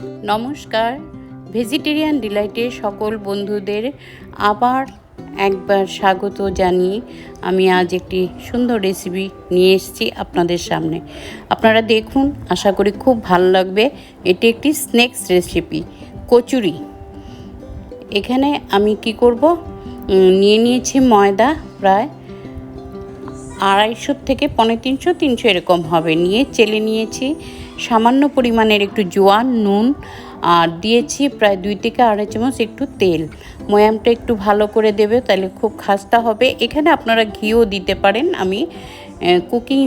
নমস্কার। ভেজিটেরিয়ান ডিলাইটে সকল বন্ধুদের আবার একবার স্বাগত জানিয়ে আমি আজ একটি সুন্দর রেসিপি নিয়ে এসেছি আপনাদের সামনে। আপনারা দেখুন, আশা করি খুব ভালো লাগবে। এটি একটি স্ন্যাক্স রেসিপি কচুরি। এখানে আমি কি করব? নিয়ে নিয়েছি ময়দা, প্রায় আড়াইশো থেকে পনেরো তিনশো তিনশো এরকম হবে। নিয়ে চেলে নিয়েছি সামান্য পরিমাণের একটু জোয়ান, নুন, আর দিয়েছি প্রায় দুই থেকে আড়াই চামচ একটু তেল। ময়ামটা একটু ভালো করে দেবে, তাহলে খুব খাস্তা হবে। এখানে আপনারা ঘিও দিতে পারেন, আমি কুকিং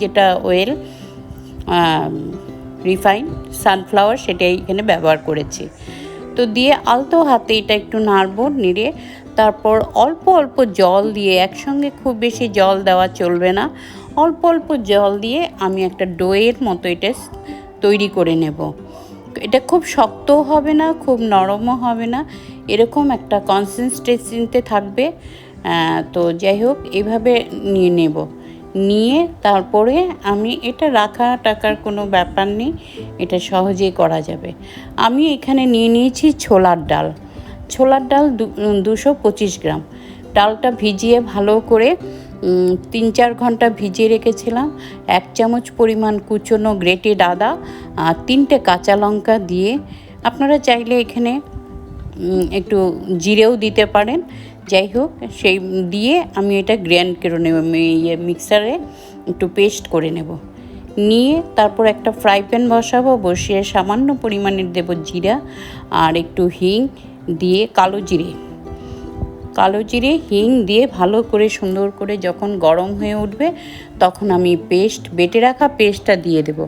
যেটা অয়েল রিফাইন, সানফ্লাওয়ার সেটাই এখানে ব্যবহার করেছি। তো দিয়ে আলতো হাতে এটা একটু নাড়বো, নেড়ে তারপর অল্প অল্প জল দিয়ে একসঙ্গে খুব বেশি জল দেওয়া চলবে না। অল্প অল্প জল দিয়ে আমি একটা ডোয়ের মতো এটা তৈরি করে নেব। এটা খুব শক্তও হবে না, খুব নরমও হবে না, এরকম একটা কনসিস্টেন্সিতে থাকবে। তো যাই হোক, এভাবে নিয়ে নেব। নিয়ে তারপরে আমি এটা রাখা টাকার কোনো ব্যাপার নেই, এটা সহজেই করা যাবে। আমি এখানে নিয়ে নিয়েছি ছোলার ডাল। ছোলার ডাল দুশো পঁচিশ গ্রাম। ডালটা ভিজিয়ে ভালো করে তিন চার ঘণ্টা ভিজিয়ে রেখেছিলাম। এক চামচ পরিমাণ কুচনো গ্রেটেড আদা আর তিনটে কাঁচা লঙ্কা দিয়ে আপনারা চাইলে এখানে একটু জিরেও দিতে পারেন। যাই হোক, সেই দিয়ে আমি এটা গ্র্যান্ড করে নেব ইয়ে মিক্সারে একটু পেস্ট করে নেব। নিয়ে তারপর একটা ফ্রাই প্যান বসাবো, বসিয়ে সামান্য পরিমাণের দেব জিরা আর একটু হিং দিয়ে কালো জিরে। কালো জিরে, হিং দিয়ে ভালো করে সুন্দর করে যখন গরম হয়ে উঠবে, তখন আমি পেস্ট, বেটে রাখা পেস্টটা দিয়ে দেব।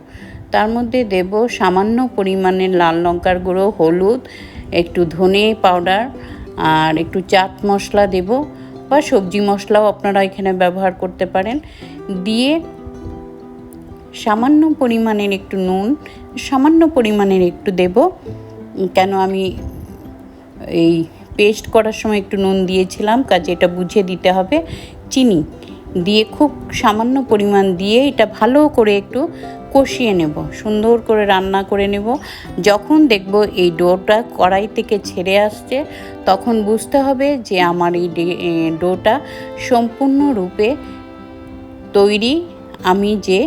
তার মধ্যে দেব সামান্য পরিমাণের লাল লঙ্কার গুঁড়ো, হলুদ, একটু ধনে পাউডার, আর একটু চাট মশলা দেব, বা সবজি মশলাও আপনারা এখানে ব্যবহার করতে পারেন। দিয়ে সামান্য পরিমাণের একটু নুন, সামান্য পরিমাণের একটু দেব। কেন আমি এই পেস্ট করার সময় একটু নুন দিয়েছিলাম, কাজে এটা বুঝে দিতে হবে। চিনি দিয়ে খুব সামান্য পরিমাণ দিয়ে এটা ভালো করে একটু কষিয়ে নেব, সুন্দর করে রান্না করে নেব। যখন দেখব এই ডোটা কড়াই থেকে ছেড়ে আসছে, তখন বুঝতে হবে যে আমার এই ডোটা সম্পূর্ণরূপে তৈরি। আমি যে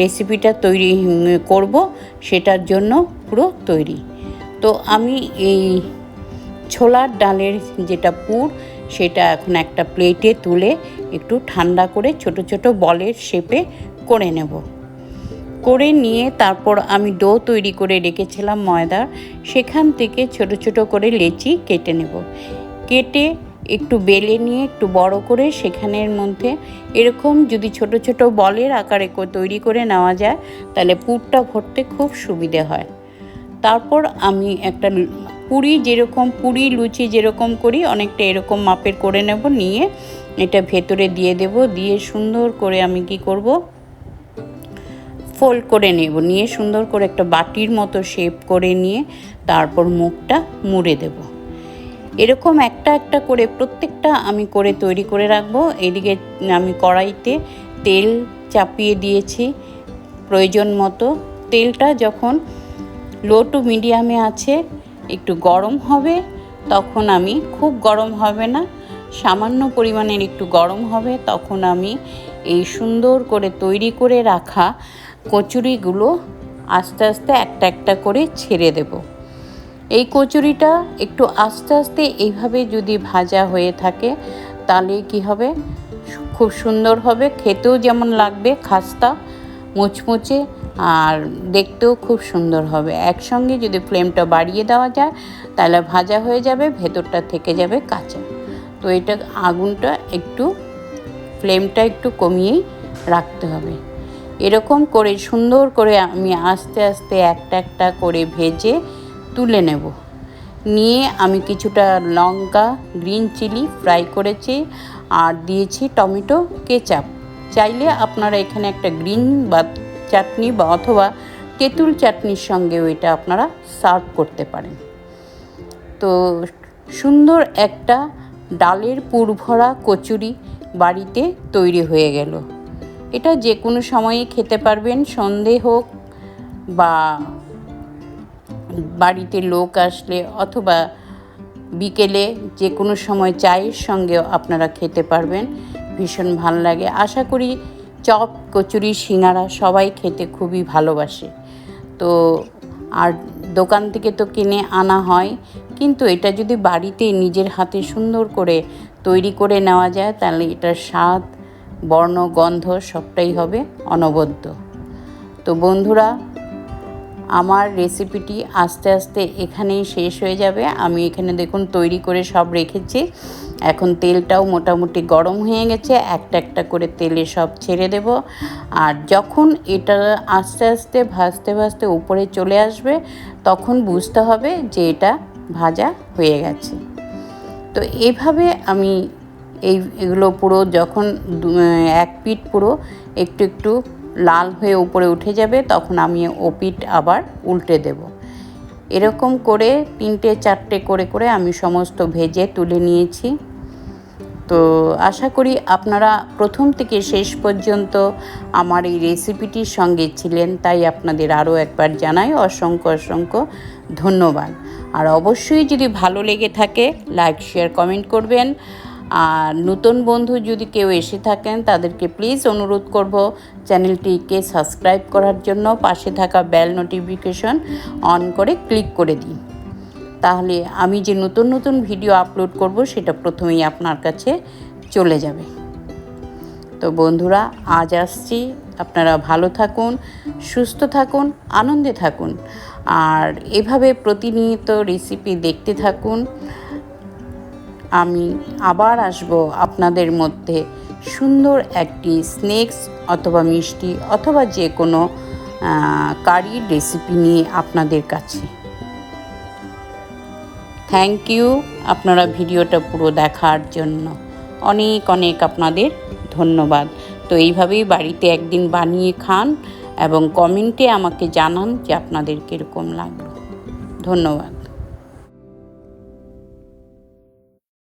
রেসিপিটা তৈরি করব, সেটার জন্য পুরো তৈরি। তো আমি এই ছোলার ডালের যেটা পুর, সেটা এখন একটা প্লেটে তুলে একটু ঠান্ডা করে ছোট ছোট বলের শেপে করে নেব। করে নিয়ে তারপর আমি ডো তৈরি করে রেখেছিলাম ময়দার, সেখান থেকে ছোট ছোট করে লেচি কেটে নেব। কেটে একটু বেলে নিয়ে একটু বড় করে সেখানের মধ্যে এরকম যদি ছোট ছোট বলের আকারে তৈরি করে নেওয়া যায়, তাহলে পুরটা ভরতে খুব সুবিধে হয়। তারপর আমি একটা পুরি যেরকম, পুরি লুচি যেরকম করি, অনেকটা এরকম মাপের করে নেব, নিয়ে এটা ভেতরে দিয়ে দেব, দিয়ে সুন্দর করে আমি কি করব? ফোল্ড করে নেব, নিয়ে সুন্দর করে একটা বাটির মতো শেপ করে নিয়ে তারপর মুখটা মুড়ে দেব। এরকম একটা একটা করে প্রত্যেকটা আমি করে তৈরি করে রাখব। এদিকে আমি কড়াইতে তেল চাপিয়ে দিয়েছি প্রয়োজন মতো। তেলটা যখন লো টু মিডিয়ামে আছে, একটু গরম হবে, তখন আমি খুব গরম হবে না, সামান্য পরিমাণের একটু গরম হবে, তখন আমি এই সুন্দর করে তৈরি করে রাখা কচুরিগুলো আস্তে আস্তে একটা একটা করে ছেড়ে দেব। এই কচুরিটা একটু আস্তে আস্তে এইভাবে যদি ভাজা হয়ে থাকে, তাহলে কি হবে? খুব সুন্দর হবে, খেতেও যেমন লাগবে, খাস্তা, মুচমুচে আর দেখতেও খুব সুন্দর হবে। একসঙ্গে যদি ফ্লেমটা বাড়িয়ে দেওয়া যায়, তাহলে ভাজা হয়ে যাবে, ভেতরটা থেকে যাবে কাঁচা। তো এটা আগুনটা একটু, ফ্লেমটা একটু কমিয়েই রাখতে হবে। এরকম করে, সুন্দর করে আমি আস্তে আস্তে একটা একটা করে ভেজে তুলে নেব। নিয়ে আমি কিছুটা লঙ্কা, গ্রিন চিলি ফ্রাই করেছি আর দিয়েছি টমেটো কেচাপ। চাইলে আপনারা এখানে একটা গ্রিন বা চাটনি বা অথবা তেঁতুল চাটনির সঙ্গেও এটা আপনারা সার্ভ করতে পারেন। তো সুন্দর একটা ডালের পুরভরা কচুরি বাড়িতে তৈরি হয়ে গেল। এটা যে কোনো সময়ে খেতে পারবেন, সন্ধে হোক বা বাড়িতে লোক আসলে অথবা বিকেলে যে কোনো সময় চায়ের সঙ্গেও আপনারা খেতে পারবেন। ভীষণ ভালো লাগে। আশা করি চপ, কচুরি, সিঙাড়া সবাই খেতে খুবই ভালোবাসে। তো আর দোকান থেকে তো কিনে আনা হয়, কিন্তু এটা যদি বাড়িতে নিজের হাতে সুন্দর করে তৈরি করে নেওয়া যায়, তাহলে এটার স্বাদ, বর্ণ, গন্ধ সবটাই হবে অনবদ্য। তো বন্ধুরা আমার রেসিপিটি আস্তে আস্তে এখানেই শেষ হয়ে যাবে। আমি এখানে দেখুন তৈরি করে সব রেখেছি। এখন তেলটাও মোটামুটি গরম হয়ে গেছে। একটা একটা করে তেলে সব ছেড়ে দেব। আর যখন এটা আস্তে আস্তে ভাজতে ভাজতে উপরে চলে আসবে, তখন বুঝতে হবে যে এটা ভাজা হয়ে গেছে। তো এভাবে আমি এই এগুলো পুরো যখন এক পিঠ পুরো একটু একটু লাল হয়ে উপরে উঠে যাবে, তখন আমি ও পিঠ আবার উল্টে দেব। এরকম করে তিনটে, চারটে করে করে আমি সমস্ত ভেজে তুলে নিয়েছি। তো আশা করি আপনারা প্রথম থেকে শেষ পর্যন্ত আমার এই রেসিপিটির সঙ্গে ছিলেন, তাই আপনাদের আরও একবার জানাই অসংখ্য অসংখ্য ধন্যবাদ। আর অবশ্যই যদি ভালো লেগে থাকে, লাইক, শেয়ার, কমেন্ট করবেন। আর নতুন বন্ধু যদি কেউ এসে থাকেন, তাদেরকে প্লিজ অনুরোধ করব চ্যানেলটিকে সাবস্ক্রাইব করার জন্য, পাশে থাকা বেল নোটিফিকেশন অন করে ক্লিক করে দিন। তাহলে আমি যে নতুন নতুন ভিডিও আপলোড করব, সেটা প্রথমেই আপনার কাছে চলে যাবে। তো বন্ধুরা, আজ আসছি। আপনারা ভালো থাকুন, সুস্থ থাকুন, আনন্দে থাকুন। আর এভাবে প্রতিনিয়ত রেসিপি দেখতে থাকুন। আমি আবার আসব আপনাদের মধ্যে। সুন্দর একটি স্ন্যাক্স অথবা মিষ্টি অথবা যে কোনো কারির রেসিপি নিয়ে আপনাদের কাছে। থ্যাংক ইউ আপনারা ভিডিওটা পুরো দেখার জন্য। অনেক অনেক আপনাদের ধন্যবাদ। তো এইভাবেই বাড়িতে একদিন বানিয়ে খান এবং কমেন্টে আমাকে জানান যে আপনাদের কীরকম লাগল। ধন্যবাদ।